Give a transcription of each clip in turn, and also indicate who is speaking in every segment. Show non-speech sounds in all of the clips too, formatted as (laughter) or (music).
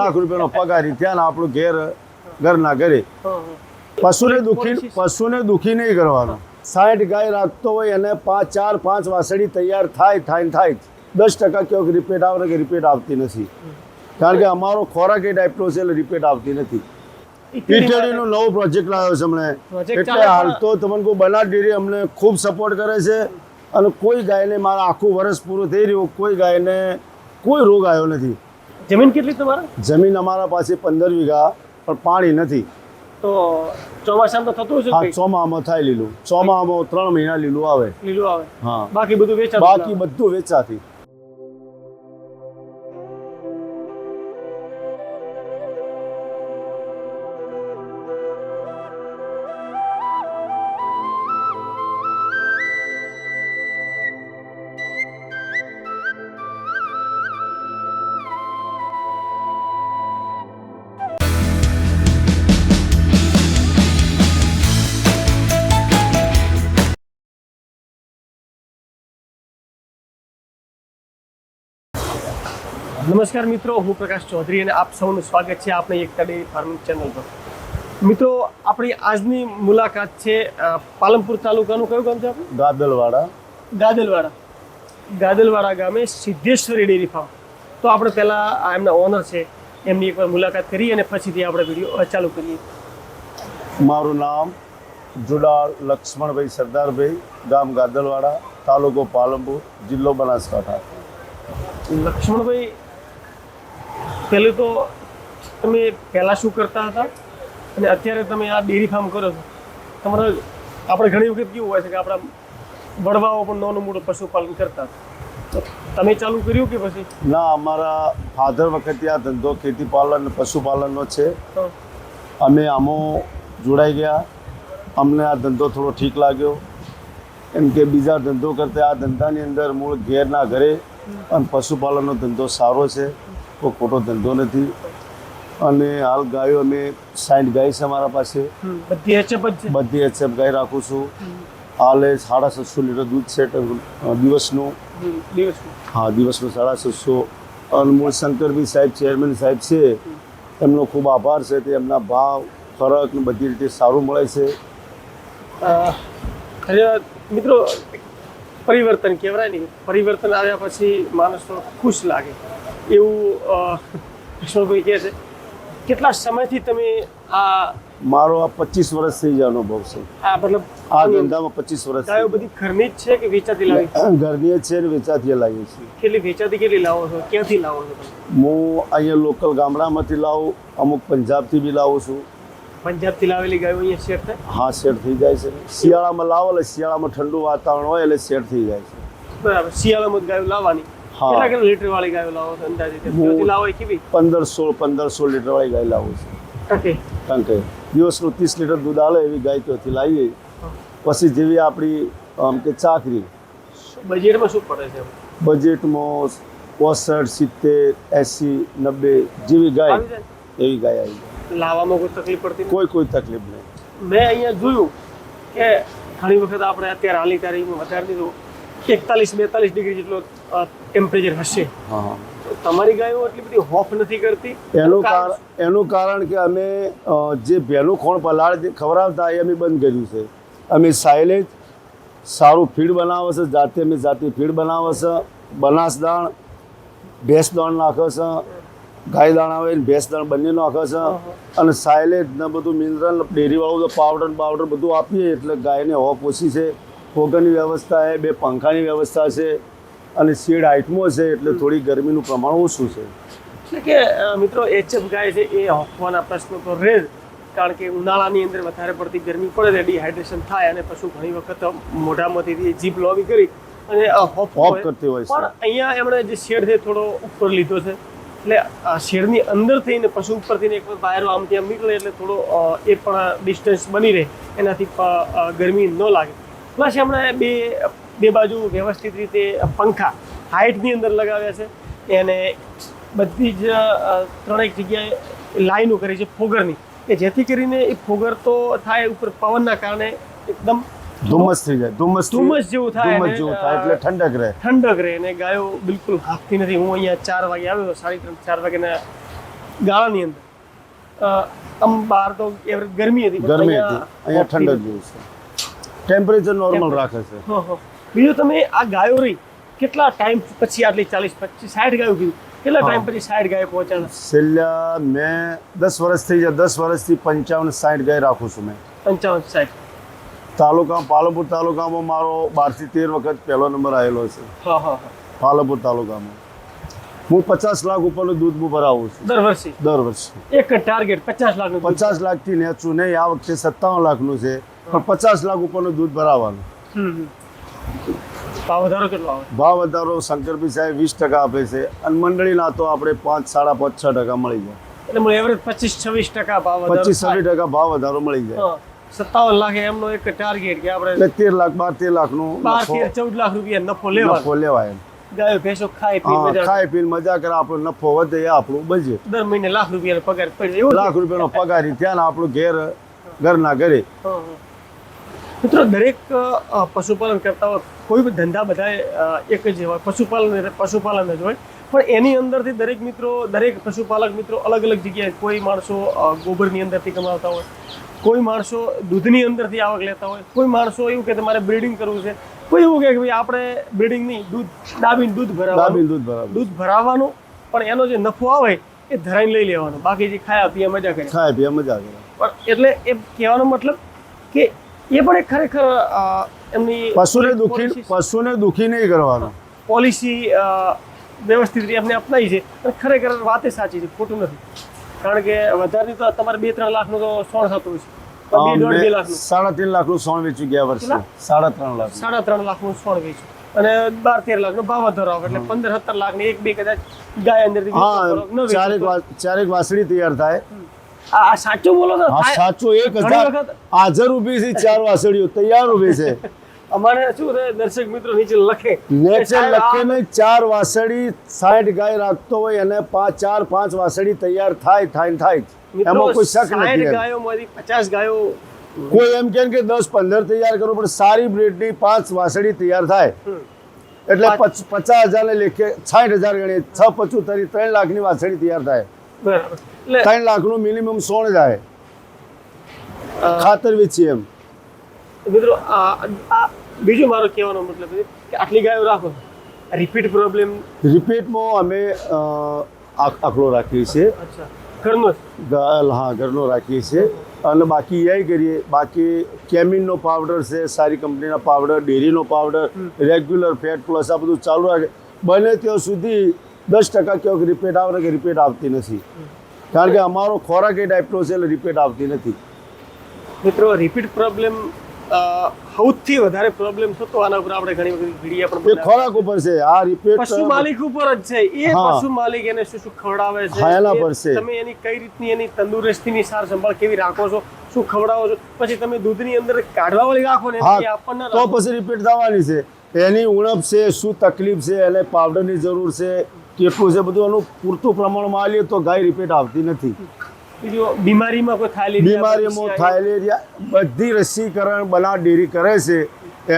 Speaker 1: લાખ રૂપિયાનો પગાર ત્યાં આપણું ઘેર ઘરના ઘરે. પશુને દુખી પશુને દુખી નહીં કરવાનું. સાઠ ગાય રાખતો હોય અને પાંચ ચાર પાંચ વાસળી તૈયાર થાય થાય થાય દસ ટકા કેવો કે રિપીટ આવે કે રિપીટ આવતી નથી. કારણ કે અમારો ખોરાક એ ટાઈપનો છે એટલે રિપીટ આવતી નથી. પીટીડીનો નવો પ્રોજેક્ટ લાવ્યો છે અમને. એટલે હાલ તો તમને કોઈ બનાસ ડેરી અમને ખૂબ સપોર્ટ કરે છે અને કોઈ ગાયને મારા આખું વર્ષ પૂરું થઈ રહ્યું કોઈ ગાયને કોઈ રોગ આવ્યો નથી.
Speaker 2: જમીન કેટલી તમારે?
Speaker 1: જમીન અમારા પાસે પંદર વીઘા પણ પાણી નથી.
Speaker 2: તો ચોમાસામાં તો થતું છે
Speaker 1: હા ચોમામાં થાય લીલું. ચોમામાં ત્રણ મહિના લીલું આવે.
Speaker 2: લીલું આવે.
Speaker 1: હા.
Speaker 2: બાકી બધું વેચાતું
Speaker 1: બાકી બધું વેચાતી.
Speaker 2: નમસ્કાર મિત્રો હું પ્રકાશ ચૌધરી અને આપ સૌનું સ્વાગત છે આપણે એકતા ડેરી ફાર્મિંગ ચેનલ પર. મિત્રો આપણી આજની મુલાકાત છે પાલનપુર તાલુકાનું કયું ગામ છે આપણું
Speaker 1: ગાદલવાડા.
Speaker 2: ગાદલવાડા. ગાદલવાડા ગામે સિદ્ધેશ્વરી ડેરી ફાર્મ તો આપણે પહેલાં એમના ઓનર છે એમની એકવાર મુલાકાત કરી અને પછીથી આપણે વીડિયો ચાલુ કરીએ.
Speaker 1: મારું નામ જુડાળ લક્ષ્મણભાઈ સરદારભાઈ ગામ ગાદલવાડા તાલુકો પાલનપુર જિલ્લો બનાસકાંઠા.
Speaker 2: લક્ષ્મણભાઈ પહેલું તો તમે પહેલાં શું કરતા હતા? અને અત્યારે તમે આ ડેરી ફાર્મ કરો છો. તમારે આપણે ઘણી વખત કેવું હોય છે કે આપણા વડવાઓ પણ નાનું મોટું પશુપાલન કરતા તમે ચાલુ કર્યું કે પછી?
Speaker 1: ના અમારા ફાધર વખતે આ ધંધો ખેતી પાલન પશુપાલનનો છે. અમે આમાં જોડાઈ ગયા. અમને આ ધંધો થોડો ઠીક લાગ્યો. એમ કે બીજા ધંધો કરતાં આ ધંધાની અંદર મૂળ ઘેરના ઘરે અને પશુપાલનનો ધંધો સારો છે. કોઈ ખોટો ધંધો નથી. અને હાલ ગાયો અમે સાઠ ગાય છે અમારા પાસે.
Speaker 2: બધી એચએફ જ
Speaker 1: બધી એચએફ ગાય રાખું છું. હાલે સાડા છસો લીટર દૂધ છે દિવસનું. હા દિવસનું સાડા છસો અનમોલ શંકરભાઈ સાહેબ ચેરમેન સાહેબ છે. એમનો ખૂબ આભાર છે તે એમના ભાવ ફરક ને બધી રીતે સારું મળે છે.
Speaker 2: મિત્રો પરિવર્તન કહેવાય નહીં પરિવર્તન આવ્યા પછી માણસનો ખુશ લાગે. એવું અ, કહે છે? કેટલા સમયથી તમે આ
Speaker 1: મારો આ પચીસ વર્ષ થઈ જ અનુભવ છે.
Speaker 2: આ મતલબ
Speaker 1: આ ધંધામાં પચીસ વર્ષ
Speaker 2: ગાયો બધી ઘરની જ છે કે વેચાતી લાવી.
Speaker 1: ઘરની જ છે ને વેચાતી લાવીએ છીએ
Speaker 2: કેટલી વેચાતી કેટલી લાવો છો? ક્યાંથી લાવો છો
Speaker 1: હું અહીંયા લોકલ ગામડામાંથી લાવું અમુક પંજાબથી બી લાવું છું.
Speaker 2: પંજાબથી લાવેલી ગાયો અહીંયા શેર થાય?
Speaker 1: હા શેર થઈ જાય છે. શિયાળામાં લાવો એટલે શિયાળામાં ઠંડુ વાતાવરણ હોય એટલે શેર થઈ જાય છે.
Speaker 2: બરાબર શિયાળામાં ગાયો લાવવાની. કેટલા કેટલા લીટર વાળી ગાયો લાવો છો અંદાજે? લાવો કેવી?
Speaker 1: પંદર સોળ પંદર સોળ લીટર વાળી ગાય લાવું છું.
Speaker 2: ટકે
Speaker 1: કારણ કે દિવસનું ત્રીસ લીટર દૂધ આવે એવી ગાય ત્યાંથી લાવીએ. પછી જેવી આપણી આમ કે ચાકરી.
Speaker 2: બજેટમાં શું પડે છે
Speaker 1: બજેટમાં પોસઠ સિત્તેર એંસી નબ્બે જેવી ગાય એવી ગાય આવી જાય.
Speaker 2: લાવવામાં કોઈ તકલીફ પડતી
Speaker 1: કોઈ કોઈ તકલીફ નહીં.
Speaker 2: મેં અહીંયા જોયું કે ઘણી વખત આપણે અત્યારે હાલની તારીખમાં વધારે દીધું. એકતાલીસ બેતાલીસ ડિગ્રી જેટલો ટેમ્પરેચર હશે.
Speaker 1: હા
Speaker 2: તો તમારી ગાયો એટલી બધી હોફ નથી કરતી?
Speaker 1: એનું કારણ એનું કારણ કે અમે જે ભેલું ખોણ પલાળ ખવડાવતા એ અમે બંધ કર્યું છે. અમે સાયલેજ સારું ફીડ બનાવે છે જાતે અમે જાતે ફીડ બનાવે છે બનાસ દાણ ભેંસ દાણ નાખે છે ગાય દાણ આવે ને ભેંસ દાણ બંને નાખે છે અને સાયલેજ ને બધું મિનરલ ડેરીવાળું તો પાવડર પાવડર બધું આપીએ એટલે ગાયને હોફ ઓછી છે. ફોગરની વ્યવસ્થા છે બે પંખાની વ્યવસ્થા છે અને શેડ હાઇટમો છે એટલે થોડી ગરમીનું પ્રમાણ ઓછું છે.
Speaker 2: એટલે કે મિત્રો એચએફ ગાય છે એ હોફવાના પ્રશ્નો તો રહે જ. કારણ કે ઉનાળાની અંદર વધારે પડતી ગરમી પડે એટલે ડિહાઇડ્રેશન થાય અને પશુ ઘણી વખત મોઢામાંથી જીભ લોબી કરી અને
Speaker 1: હોપ
Speaker 2: હોપ
Speaker 1: કરતી હોય છે.
Speaker 2: પણ અહીંયા એમણે જે શેડ છે થોડો ઉપર લીધો છે. એટલે આ શેડની અંદર થઈને પશુ ઉપરથી એક બહાર આમ તેમ નીકળે એટલે થોડો એ પણ ડિસ્ટન્સ બની રહે. એનાથી ગરમી ન લાગે. પ્લસ એમણે બે બે બાજુ વ્યવસ્થિત રીતે પંખા હાઇટની અંદર લગાવ્યા છે એને બધી જ ત્રણેક જગ્યાએ લાઈનો કરી છે ફોગરની કે જેથી કરીને એ ફોગર તો થાય ઉપર પવનના કારણે એકદમ
Speaker 1: ધુમ્મસ થઈ જાય ધુમ્મસ
Speaker 2: ધુમ્મસ જેવું થાય
Speaker 1: ધુમ્મસ જેવું થાય એટલે ઠંડક રહે.
Speaker 2: ઠંડક રહે અને ગાયો બિલકુલ હાંફતી નથી. હું અહીંયા ચાર વાગે આવ્યો સાડી ત્રણ ચાર વાગ્યાના ગાળાની અંદર. અ, આમ બહાર તો ગરમી હતી
Speaker 1: ગરમી હતી. અહીંયા ઠંડક જેવું છે. ટેમ્પરેચર નોર્મલ રાખે છે.
Speaker 2: બીજું તમે આ ગાયો રહી કેટલા ટાઈમ પછી આટલી ચાલીસ પચીસ સાઠ ગાયો કીધું કેટલા ટાઈમ પછી સાઠ ગાય પહોંચાડે?
Speaker 1: છેલ્લા મેં દસ વર્ષથી દસ વર્ષથી પંચાવન સાઠ ગાય રાખું છું મેં.
Speaker 2: પંચાવન સાઠ.
Speaker 1: તાલુકા પાલનપુર તાલુકામાં મારો બારથી તેર વખત પહેલો નંબર આવેલો છે. પાલનપુર તાલુકામાં. હું પચાસ લાખ ઉપરનું દૂધ હું ભરાવું છું.
Speaker 2: દર વર્ષે?
Speaker 1: દર વર્ષે.
Speaker 2: એક ટાર્ગેટ પચાસ લાખનું
Speaker 1: પચાસ લાખથી નેચું નહીં આ વખતે સત્તાવન લાખનું છે. પણ પચાસ લાખ ઉપરનું દૂધ ભરાવાનું.
Speaker 2: ભાવ વધારો કેટલો આવે?
Speaker 1: ભાવ વધારો શંકરભાઈ સાહેબ વીસ ટકા આપે છે અને મંડળીના તો આપણે પાંચ સાડા પાંચ છ ટકા મળી જાય.
Speaker 2: એટલે એવરેજ પચીસ છવ્વીસ ટકા ભાવ
Speaker 1: પચીસ છવ્વીસ ટકા ભાવ વધારો મળી જાય.
Speaker 2: સત્તાવન લાખ એમનો એક ટાર્ગેટ કે આપણે
Speaker 1: તેર લાખ બાર તેર લાખનું
Speaker 2: બાર તેર ચૌદ લાખ રૂપિયા નફો લેવા
Speaker 1: નફો લેવાય.
Speaker 2: ગાયો ભેંસો ખાય પી મજા
Speaker 1: ખાય પીને મજા કરે આપણો નફો વધે એ આપણું બજેટ.
Speaker 2: દર મહિને લાખ રૂપિયાનો પગાર પડે
Speaker 1: લાખ રૂપિયાનો પગાર ત્યાં ને આપણું ઘેર ઘરના ઘરે.
Speaker 2: મિત્રો દરેક પશુપાલન કરતા હોય કોઈ પણ ધંધા બધા એક જ હોય પશુપાલન પશુપાલન જ હોય. પણ એની અંદરથી દરેક મિત્રો દરેક પશુપાલક મિત્રો અલગ અલગ જગ્યાએ કોઈ માણસો ગોબરની અંદરથી કમાવતા હોય કોઈ માણસો દૂધની અંદરથી આવક લેતા હોય કોઈ માણસો એવું કે તમારે બ્રીડિંગ કરવું છે. કોઈ એવું કે ભાઈ આપણે બ્રીડિંગ નહીં દૂધ દાબીને દૂધ ભરાવવાનું
Speaker 1: દૂધ બરાબર
Speaker 2: દૂધ ભરાવવાનું પણ એનો જે નફો આવે એ ધરાઈને લઈ લેવાનો. બાકી જે ખાયા પીયા મજા કરે.
Speaker 1: ખાય પીયા મજા કરે.
Speaker 2: પણ એટલે એ કહેવાનો મતલબ કે એ પણ એક ખરેખર એમની
Speaker 1: પશુને દુખી પશુને દુખી નહીં કરવાનું.
Speaker 2: પોલિસી વ્યવસ્થિત રીતે એમને અપનાવી છે. અને ખરેખર વાત એ સાચી છે ખોટું નથી. કારણ કે વધારે તો તમારે બે ત્રણ લાખનું તો સોણ થતું છે.
Speaker 1: સાડા ત્રણ લાખનું સોણ વેચ્યું ગયા વર્ષે. સાડા ત્રણ લાખ.
Speaker 2: સાડા ત્રણ લાખનું સોણ વેચ્યું. અને બાર તેર લાખ નો ભાવ વધારો આવે. એટલે પંદર સત્તર લાખ ને એક બે કદાચ ગાય
Speaker 1: અંદર
Speaker 2: વેચો ન વેચો
Speaker 1: ચારેક ચારેક વાસળી તૈયાર થાય.
Speaker 2: આ સાચું બોલો તો
Speaker 1: હા સાચું એક હજાર. હાજર ઊભી છે ચાર વાસળીઓ તૈયાર ઊભી છે. (laughs)
Speaker 2: અમારે શું છે દર્શક મિત્રો નીચે લખે. આ-
Speaker 1: લખે ને ચાર વાસળી સાઠ ગાય રાખતો હોય અને પાંચ ચાર પાંચ વાસળી તૈયાર થાય થાય થાય એમાં કોઈ શક નથી.
Speaker 2: ગાયોમાંથી પચાસ ગાયો
Speaker 1: કોઈ એમ કે કે દસ પંદર તૈયાર કરો પણ સારી બ્રેડની પાંચ વાસળી તૈયાર થાય. એટલે
Speaker 2: પચ-
Speaker 1: પચાસ હજાર ને લેખે સાઠ હજાર ગણીએ છ પચોતેર ત્રણ લાખની વાસળી તૈયાર થાય.
Speaker 2: બરાબર.
Speaker 1: ત્રણ લાખનું મિનિમમ સોણ જાય. ખાતર વેચીએ એમ.
Speaker 2: મિત્રો બીજું મારો કહેવાનો મતલબ કે આટલી ગાયો રાખો. રિપીટ પ્રોબ્લેમ
Speaker 1: રિપીટમાં અમે આખ- રાખીએ છીએ.
Speaker 2: ઘરનો
Speaker 1: હા ઘરનો રાખીએ છીએ. અને બાકી એ કરીએ. બાકી કેમિનનો પાવડર છે સારી કંપનીના પાવડર ડેરીનો પાવડર રેગ્યુલર ફેટ પ્લસ આ બધું ચાલુ રાખે. બને ત્યાં સુધી દસ ટકા ક્યાંક રિપીટ આવે કે રિપીટ આવતી નથી. કારણ કે અમારો ખોરાક એ ટાઈપનો છે એટલે રિપીટ આવતી નથી.
Speaker 2: મિત્રો રિપીટ પ્રોબ્લેમ સૌથી વધારે પ્રોબ્લેમ થતો આના ઉપર આપણે ઘણી વખત વિડીયા પણ
Speaker 1: એ ખોરાક ઉપર છે. આ રિપીટ
Speaker 2: પશુ માલિક ઉપર જ છે. એ પશુ માલિક એને શું શું ખવડાવે છે?
Speaker 1: એના પર છે.
Speaker 2: તમે એની કઈ રીતની એની તંદુરસ્તીની સાર સંભાળ કેવી રાખો છો? શું ખવડાવો છો? પછી તમે દૂધની અંદર કાઢવા વાળી રાખો ને એ આપણને
Speaker 1: તો પછી રિપીટ થવાની છે. એની ઉણપ છે શું તકલીફ છે એને પાવડરની જરૂર છે કેટલું છે બધું એનું પૂરતું પ્રમાણમાં આલીએ તો ગાય રિપીટ આવતી નથી.
Speaker 2: બીમારીમાં કોઈ થાયલી
Speaker 1: બીમારીમાં થાઇલેરિયા બધી રસીકરણ બના ડેરી કરે છે.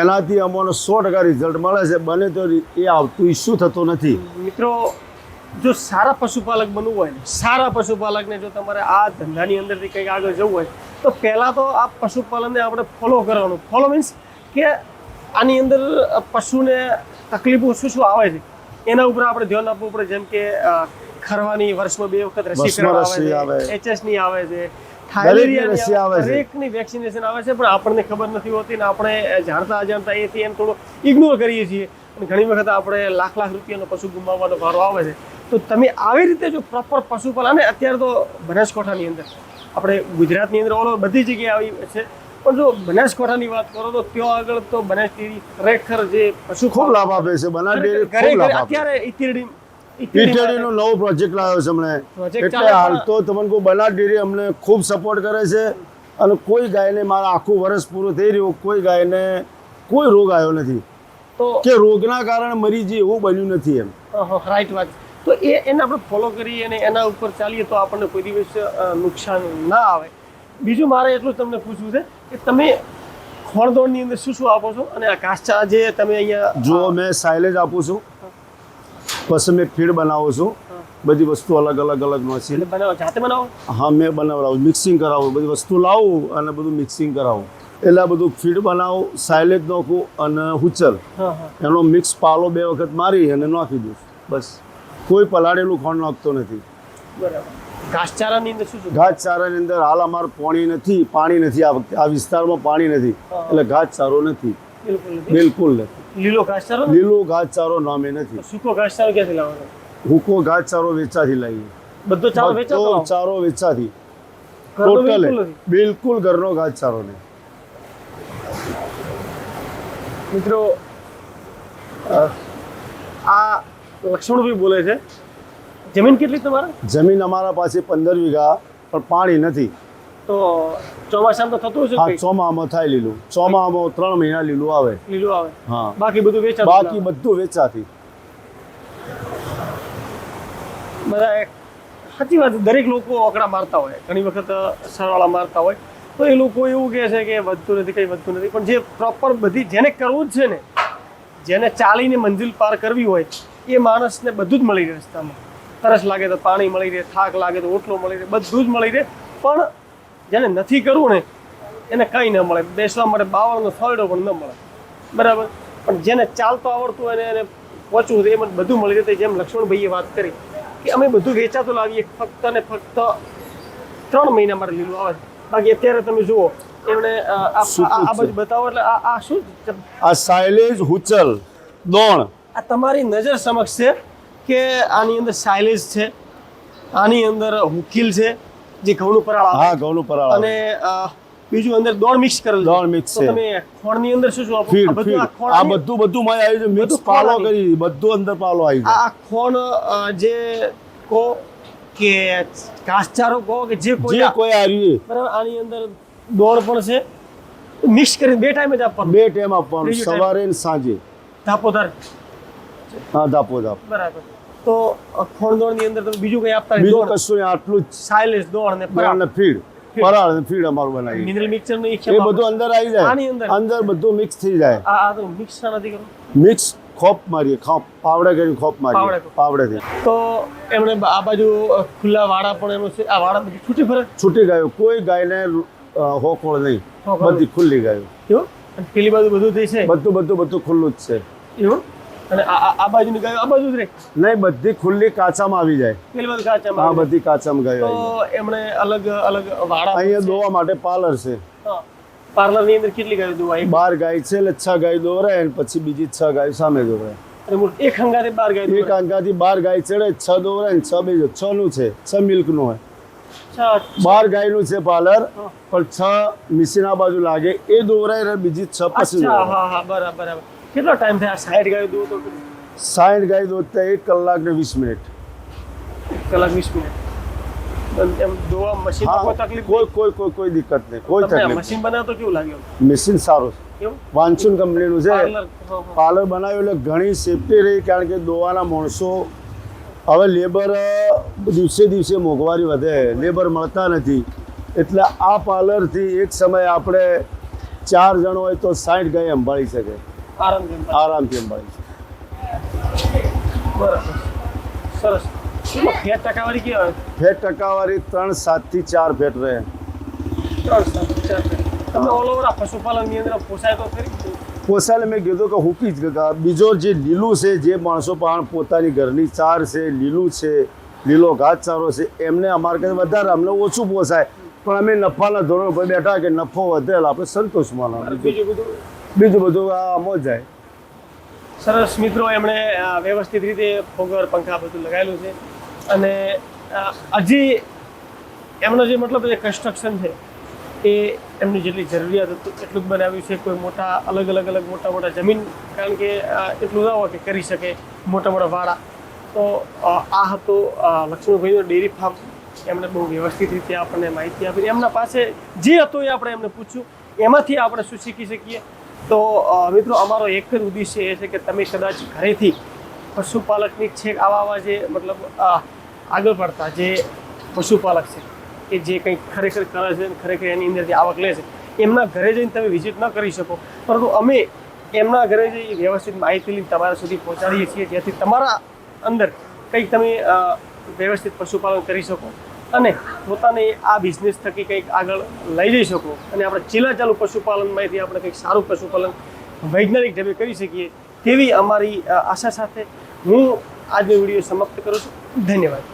Speaker 1: એનાથી અમને સો ટકા રિઝલ્ટ મળે છે. બને તો એ આવતું ઇસ્યુ થતો નથી.
Speaker 2: મિત્રો જો સારા પશુપાલક બનવું હોય ને સારા પશુપાલકને જો તમારે આ ધંધાની અંદરથી કંઈક આગળ જવું હોય તો પહેલાં તો આ પશુપાલનને આપણે ફોલો કરવાનું. ફોલો મીન્સ કે આની અંદર પશુને તકલીફો શું શું આવે છે? એના ઉપર આપણે ધ્યાન આપવું પડે જેમ કે ખરવાની વર્ષમાં બે વખત
Speaker 1: રસી
Speaker 2: આવે
Speaker 1: આવે.
Speaker 2: છે એચએસની આવે છે.
Speaker 1: દરેકની
Speaker 2: વેક્સિનેશન આવે છે પણ આપણને ખબર નથી હોતી ને આપણે જાણતા અજાણતા એથી એમ થોડું ઇગ્નોર કરીએ છીએ. અને ઘણી વખત આપણે લાખ લાખ રૂપિયાનો પશુ ગુમાવવાનો ભારો આવે છે. તો તમે આવી રીતે જો પ્રોપર પશુપાલન અને અત્યારે તો બનાસકાંઠાની અંદર આપણે ગુજરાતની અંદર ઓલ બધી જગ્યાએ આવી છે પણ જો બનાસકાંઠાની વાત કરો તો ત્યાં આગળ તો બનાસ ડેરી ખરેખર જે પશુ
Speaker 1: ખૂબ લાભ આપે છે બનાસ ડેરી ખૂબ લાભ આપે
Speaker 2: અત્યારે ઇતિરડી
Speaker 1: ઈટેડીનો નવો પ્રોજેક્ટ લાવ્યો છે અમને. એટલે હાલ તો તમને કોઈ બનાસ ડેરી અમને ખૂબ સપોર્ટ કરે છે અને કોઈ ગાયને મારા આખું વર્ષ પૂરું થઈ રહ્યું કોઈ ગાયને કોઈ રોગ આવ્યો નથી.
Speaker 2: તો
Speaker 1: કે રોગના કારણે મરી જઈએ એવું બન્યું નથી એમ.
Speaker 2: રાઈટ વાત. તો એ એને આપણે ફોલો કરીએ અને એના ઉપર ચાલીએ તો આપણને કોઈ દિવસ નુકસાન ના આવે. બીજું મારે એટલું જ તમને પૂછવું છે કે તમે ખોળદોડની અંદર શું શું આપો છો? અને આ ઘાસચારા જે તમે અહીંયા
Speaker 1: જો મેં સાયલેજ આપું છું પછી મેં ફીડ બનાવું છું બધી વસ્તુ અલગ અલગ અલગ નો છે
Speaker 2: બનાવો જાતે બનાવો?
Speaker 1: હા મેં બનાવડાવું મિક્સિંગ કરાવું બધી વસ્તુ લાવું અને બધું મિક્સિંગ કરાવું. એટલે આ બધું ફીડ બનાવું સાયલેજ નાખું અને હુચલ.
Speaker 2: હા હા.
Speaker 1: એનો મિક્સ પાલો બે વખત મારી અને નાખી દઉં બસ. કોઈ પલાળેલું ખોણ નાખતો નથી.
Speaker 2: બરાબર. ઘાસચારાની અંદર શું શું
Speaker 1: અંદર હાલ અમારે પાણી નથી પાણી નથી. આ વિસ્તારમાં પાણી નથી. એટલે ઘાસ નથી.
Speaker 2: બિલકુલ નથી. લીલો ઘાસચારો?
Speaker 1: લીલો ઘાસચારો નામે નથી.
Speaker 2: સૂકો ઘાસચારો ક્યાંથી લાવવાનો?
Speaker 1: સૂકો ઘાસચારો વેચાથી લાવીએ.
Speaker 2: બધો ચારો વેચાતો
Speaker 1: ચારો વેચાથી. ટોટલ
Speaker 2: બિલકુલ
Speaker 1: ઘરનો ઘાસચારો નહીં
Speaker 2: મિત્રો આ લક્ષ્મણભાઈ બોલે છે. જમીન કેટલી તમારે?
Speaker 1: જમીન અમારા પાસે પંદર વીઘા પણ પાણી નથી.
Speaker 2: તો ચોમાસામાં તો થતું હશે
Speaker 1: હા? ચોમામાં થાય લીલું. ચોમામાં ત્રણ મહિના લીલું આવે.
Speaker 2: લીલું આવે.
Speaker 1: હા.
Speaker 2: બાકી બધું વેચાતું
Speaker 1: બાકી બધું વેચાથી
Speaker 2: બધા સાચી વાત દરેક લોકો અકડા મારતા હોય. ઘણી વખત સરવાળા મારતા હોય. તો એ લોકો એવું કહે છે કે વધતું નથી કંઈ વધતું નથી. પણ જે પ્રોપર બધી જેને કરવું જ છે ને જેને ચાલીને મંજિલ પાર કરવી હોય એ માણસને બધું જ મળી રહે રસ્તામાં. તરસ લાગે તો પાણી મળી રહે થાક લાગે તો ઓટલો મળી રહે બધું જ મળી રહે. પણ જેને નથી કરવું ને એને કંઈ ન મળે. બેસવા માટે બાવળનો ફળડો પણ ન મળે. બરાબર? પણ જેને ચાલતો આવડતું હોય એને પહોંચવું એમ એમાં બધું મળી રહે. જેમ લક્ષ્મણભાઈએ વાત કરી કે અમે બધું વેચાતું લાવીએ ફક્ત ને ફક્ત ત્રણ મહિના માટે લીલું આવે. બાકી અત્યારે તમે જુઓ એમણે આ બધું બતાવો એટલે આ આ શું
Speaker 1: આ સાયલેજ હુચલ દોણ.
Speaker 2: આ તમારી નજર સમક્ષ છે કે આની અંદર સાયલેજ છે આની અંદર હુકીલ છે જે ઘઉંનું પરાળ
Speaker 1: હા ઘઉંનું પરાળ
Speaker 2: અને બીજું અંદર દોણ મિક્સ કરેલું.
Speaker 1: દોણ
Speaker 2: મિક્સ
Speaker 1: છે.
Speaker 2: તમે ખોણની અંદર શું શું આપો?
Speaker 1: ફીડ
Speaker 2: આ બધું
Speaker 1: ફીડ.
Speaker 2: આ
Speaker 1: બધું બધું માં આવી છે મિક્સ પાલો કરી બધું અંદર પાલો આવી
Speaker 2: આ આ ખોણ જે કહો કે ઘાસચારો કહો કે જે કોઈ
Speaker 1: જે કોઈ આવી
Speaker 2: બરાબર આની અંદર દોડ પણ છે. મિક્સ કરીને બે ટાઈમ જ આપવાનું.
Speaker 1: બે ટાઈમ આપવાનું. સવારે ને સાંજે.
Speaker 2: ધાપોધાર
Speaker 1: હા ધાપોધાપ
Speaker 2: બરાબર. તો અ, ખોણ દોડની અંદર તમે બીજું કઈ આપતા
Speaker 1: બીજું કશું આટલું જ.
Speaker 2: સાયલેન્સ દોડ ને
Speaker 1: પરાળ. ને ફીડ. પરાળ ને ફીડ અમારું બનાવી
Speaker 2: મિનરલ મિક્સરનું
Speaker 1: એ બધું અંદર આવી જાય.
Speaker 2: આની અંદર?
Speaker 1: અંદર બધું મિક્સ થઈ જાય.
Speaker 2: આ આ તો મિક્સ નથી કરવું.
Speaker 1: મિક્સ ખોપ મારીએ ખોપ પાવડે કરીને ખોપ મારીએ.
Speaker 2: પાવડે. તો એમણે આ બાજુ ખુલ્લા વાડા પણ એનું છે. આ વાડા બધી છૂટી ફરે?
Speaker 1: છૂટી ગયો. કોઈ ગાયને હોકોળ નહીં. બધી ખુલ્લી ગાયો.
Speaker 2: કેવું? પેલી બાજુ બધું થઈ છે?
Speaker 1: બધું બધું બધું ખુલ્લું જ છે.
Speaker 2: એવું? અને આ બાજુની ગાયો આ બાજુ જ રહે
Speaker 1: નહીં બધી ખુલ્લી કાચામાં આવી જાય.
Speaker 2: પેલી બાજુ
Speaker 1: આ બધી કાચામાં ગાયો
Speaker 2: તો એમણે અલગ અલગ વાડા
Speaker 1: અહીંયા દોવા માટે પાર્લર છે.
Speaker 2: પાર્લરની અંદર કેટલી ગાયો દોવાય?
Speaker 1: બાર ગાય છે એટલે છ ગાય દોરાય અને પછી બીજી છ ગાય સામે દોરાય
Speaker 2: એક હંગાથી બાર ગાય
Speaker 1: એક હંગાથી બાર ગાય ચડે છ દોરાય ને છ બીજો છ નું છે છ મિલ્કનું હોય
Speaker 2: બાર
Speaker 1: બાર ગાયનું છે પાર્લર પણ છ મિશીન આ બાજુ લાગે એ દોરાય ને બીજી છ પછી
Speaker 2: બરાબર બરાબર. કેટલો ટાઈમ થાય? સાઈડ ગાયો દોવો તો
Speaker 1: સાઠ ગાય દોડતા એક કલાક ને વીસ મિનિટ.
Speaker 2: કલાક વીસ મિનિટ. એમ દોવા મશીનમાં કોઈ તકલીફ
Speaker 1: કોઈ કોઈ કોઈ કોઈ દિક્કત નહીં. કોઈ તકલીફ
Speaker 2: મશીન બનાવો તો કેવું લાગ્યું
Speaker 1: મશીન સારું છે. વાંચુન કંપનીનું છે.
Speaker 2: પાર્લર
Speaker 1: બનાવ્યું એટલે ઘણી સેફટી રહી કારણ કે દોવાના માણસો હવે લેબર દિવસે દિવસે મોંઘવારી વધે. લેબર મળતા નથી. એટલે આ પાર્લરથી એક સમયે આપણે ચાર જણ હોય તો સાઠ ગાય સંભાળી શકે.
Speaker 2: આરામથી
Speaker 1: સંભાળી
Speaker 2: સરસ. ફેટ ટકાવારી કેવા આવે?
Speaker 1: ફેટ ટકાવારી ત્રણ સાતથી ચાર ફેટ રહે.
Speaker 2: ત્રણ સાત ચાર ફેટ. તમને ઓલ ઓવર આ પશુપાલનની અંદર પોસાય તો ખરી?
Speaker 1: પોસાલે મેં કીધું કે હુકી જ બીજો જે લીલું છે જે માણસો પણ પોતાની ઘરની ચાર છે લીલું છે લીલો ઘાસચારો છે એમને અમારે કરતા વધારે અમને ઓછું પોસાય. પણ અમે નફાના ધોરણ પર બેઠા કે નફો વધેલા આપણે સંતોષ માનવા
Speaker 2: બીજું બધું
Speaker 1: બીજું બધું આ મોજ જાય.
Speaker 2: સરસ મિત્રો, એમણે વ્યવસ્થિત રીતે ફોગર પંખા બધું લગાવેલું છે. અને હજી એમનો જે મતલબ જે કન્સ્ટ્રક્શન છે, એ એમની જેટલી જરૂરિયાત હતું, એટલું જ બનાવ્યું છે, કોઈ મોટા, અલગ અલગ અલગ મોટા મોટા જમીન, કારણ કે એટલું ના હોય કે કરી શકે, મોટા મોટા વાળા તો આ હતો લક્ષ્મણભાઈનો ડેરી ફાર્મ. એમણે બહુ વ્યવસ્થિત રીતે આપણને માહિતી આપી. એમના પાસે જે હતું એ આપણે એમને પૂછ્યું. એમાંથી આપણે શું શીખી શકીએ? તો મિત્રો, અમારો એક જ ઉદ્દેશ્ય એ છે કે તમે કદાચ ઘરેથી પશુપાલકની છેક આવા આવા જે મતલબ આગળ પડતા જે પશુપાલક છે કે જે કંઈક ખરેખર કરે છે ખરેખર એની અંદર જે આવક લે છે, એમના ઘરે જઈને તમે વિઝિટ ન કરી શકો. પરંતુ અમે એમના ઘરે જઈ વ્યવસ્થિત માહિતી લઈને તમારા સુધી પહોંચાડીએ છીએ, જેથી તમારા અંદર કંઈક તમે વ્યવસ્થિત પશુપાલન કરી શકો. અને પોતાને આ બિઝનેસ થકી કંઈક આગળ લઈ જઈ શકો. અને આપણે ચીલા ચાલુ પશુપાલનમાંથી આપણે કંઈક સારું પશુપાલન વૈજ્ઞાનિક ઢબે કરી શકીએ તેવી અમારી આશા સાથે હું આજનો વીડિયો સમાપ્ત કરું છું. ધન્યવાદ.